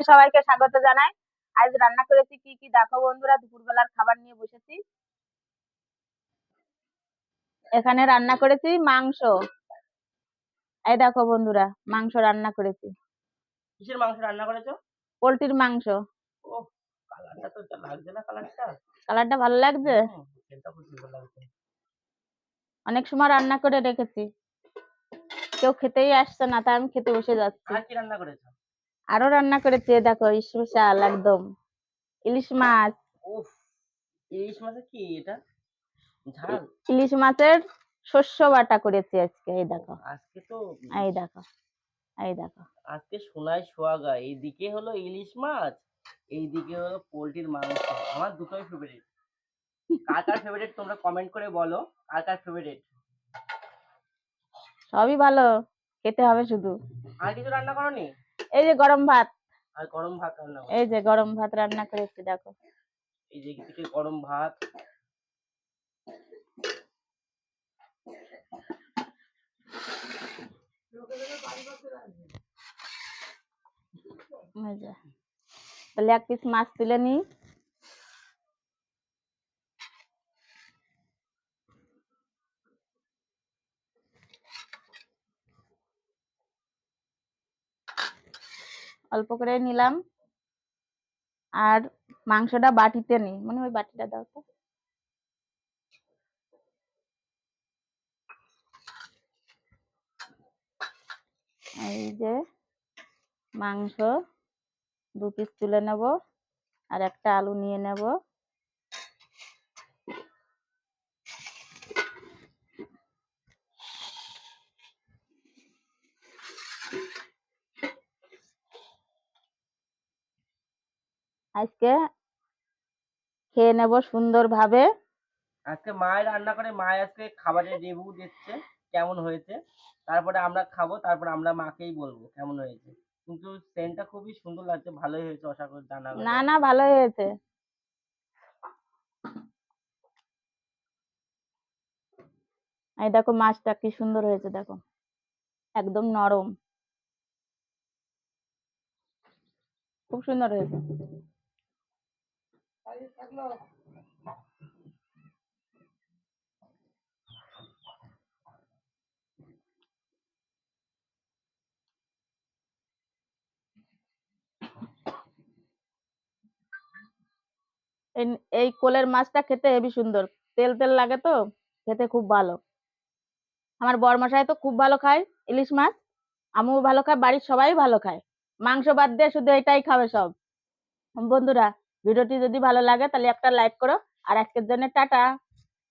সবাইকে স্বাগত জানাই। আজ রান্না করেছি কি কি? দেখো বন্ধুরা দুপুরবেলার খাবার নিয়ে বসেছি। এখানে রান্না করেছি মাংস। এই দেখো বন্ধুরা মাংস রান্না করেছি। কিসের মাংস রান্না করেছ? পোলট্রির মাংস। ও কালারটা তো লাগছে না কালারটা? কালারটা ভালো লাগছে। অনেক সময় রান্না করে রেখেছি। কেউ খেতেই আসছে না তাই আমি খেতে বসে যাচ্ছি। আর কি রান্না করেছ? আরও রান্না করেছি দেখো স্পেশাল একদম। ইলিশ মাছ। উফ ইলিশ মাছের কি এটা? ঝাল। ইলিশ মাছের শস্য বাটা করেছি আজকে এই দেখো। আজকে তো এই দেখো এই দেখো। আজকে সোনায় সোয়াগা এইদিকে হলো ইলিশ মাছ এইদিকে হলো পোলট্রির মাংস। আমার দুটোই ফেভারিট কার কার ফেভারিট তোমরা কমেন্ট করে বলো কার কার ফেভারিট সবই ভালো খেতে হবে শুধু। আর কিছু রান্না করনি? এই যে গরম ভাত। আর গরম ভাত রান্না এই যে গরম ভাত রান্না করে একটু দেখো। এই যে এদিকে গরম ভাত। মজা তাহলে এক পিস মাছ তুলে নিই। অল্প করে নিলাম। আর মাংসটা বাটিতে নেই। মানে ওই বাটিটা দাও তো। এই যে মাংস দু পিস তুলে নেব। আর একটা আলু নিয়ে নেব। আজকে খেয়ে নেব সুন্দরভাবে। আজকে মায়ের রান্না করে মায়ের আজকে খাবারের রিভিউ দিচ্ছে কেমন হয়েছে। তারপরে আমরা খাব তারপরে আমরা মাকেই বলব কেমন হয়েছে। কিন্তু সেন্টটা খুবই সুন্দর লাগছে ভালোই হয়েছে আশা করি জানা না না ভালো হয়েছে। এই দেখো মাছটা কি সুন্দর হয়েছে দেখো। একদম নরম। খুব সুন্দর হয়েছে। এই কোলের মাছটা খেতে হেবি সুন্দর। তেল তেল লাগে তো, খেতে খুব ভালো। আমার বরমশাই তো খুব ভালো খায়, ইলিশ মাছ। আমিও ভালো খাই, বাড়ির সবাই ভালো খায়। মাংস বাদ দিয়ে শুধু এটাই খাবে সব। বন্ধুরা ভিডিওটি যদি ভালো লাগে তাহলে একটা লাইক করো। আর আজকের জন্য টাটা।